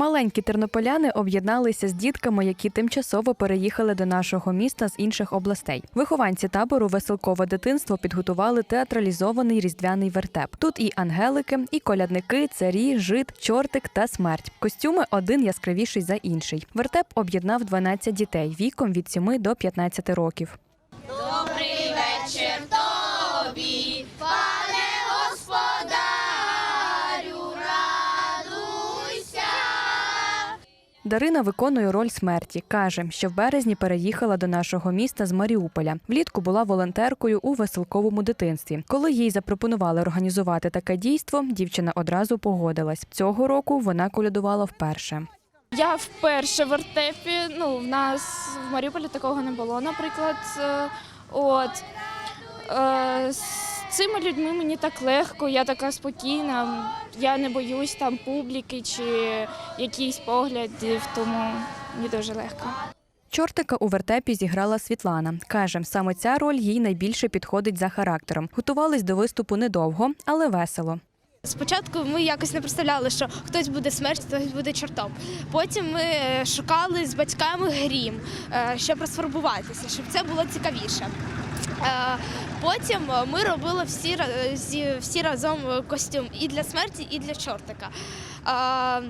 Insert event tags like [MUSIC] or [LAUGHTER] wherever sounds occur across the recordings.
Маленькі тернополяни об'єдналися з дітками, які тимчасово переїхали до нашого міста з інших областей. Вихованці табору Веселкове дитинство підготували театралізований різдвяний вертеп. Тут і ангелики, і колядники, царі, жит, чортик та смерть. Костюми один яскравіший за інший. Вертеп об'єднав 12 дітей віком від 7 до 15 років. Дарина виконує роль смерті. каже, що в березні переїхала до нашого міста з Маріуполя. Влітку була волонтеркою у веселковому дитинстві. Коли їй запропонували організувати таке дійство, дівчина одразу погодилась. Цього року вона колядувала вперше. Я вперше в вертепі. Ну, в нас в Маріуполі такого не було, наприклад. Е, От. Е, цими людьми мені так легко, я така спокійна, я не боюсь там публіки чи якихось поглядів, тому мені дуже легко. Чортика у вертепі зіграла Світлана. Каже, саме ця роль їй найбільше підходить за характером. Готувались до виступу недовго, але весело. Спочатку ми якось не представляли, що хтось буде смерть, хтось буде чортом. Потім ми е, шукали з батьками грім, е, щоб розфарбуватися, щоб це було цікавіше. Е, Потім ми робили всі, ра- всі разом костюм і для смерті, і для чортика. Е,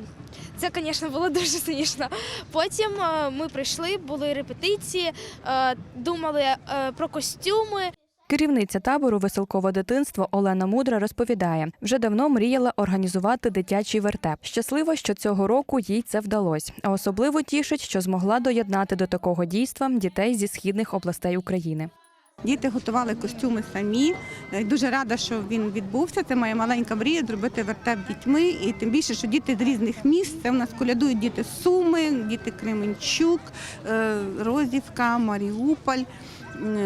Це, звісно, було [LAUGHS] дуже смішно. Потім е, ми прийшли, були репетиції, е, думали е, про костюми. Керівниця табору Веселкове дитинство Олена Мудра розповідає, вже давно мріяла організувати дитячий вертеп. Щаслива, що цього року їй це вдалося. А особливо тішить, що змогла доєднати до такого дійства дітей зі східних областей України. Діти готували костюми самі. Е, Дуже рада, що він відбувся. Це моя маленька мрія зробити вертеп дітьми. І тим більше, що діти з різних міст. Це у нас колядують діти Суми, діти Кременчук, е, Розівка, Маріуполь.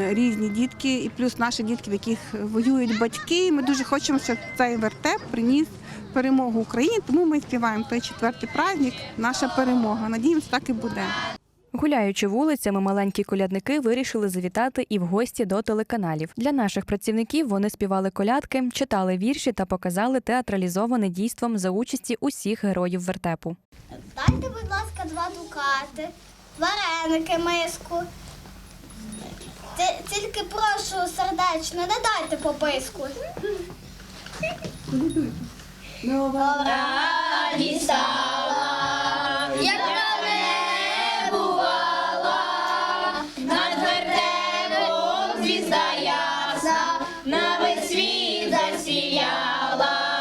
Різні дітки, і плюс наші дітки, в яких воюють батьки. Ми дуже хочемо, щоб цей вертеп приніс перемогу Україні. Тому ми співаємо той четвертий праздник, наша перемога. Надіємося, так і буде. Гуляючи вулицями, маленькі колядники вирішили завітати і в гості до телеканалів. Для наших працівників вони співали колядки, читали вірші та показали театралізоване дійством за участі усіх героїв вертепу. Дайте, будь ласка, два дукати, вареники, миску. Тільки прошу сердечно, не дайте пописку. Добра дістала, як звізда ясна на весь світ засіяла.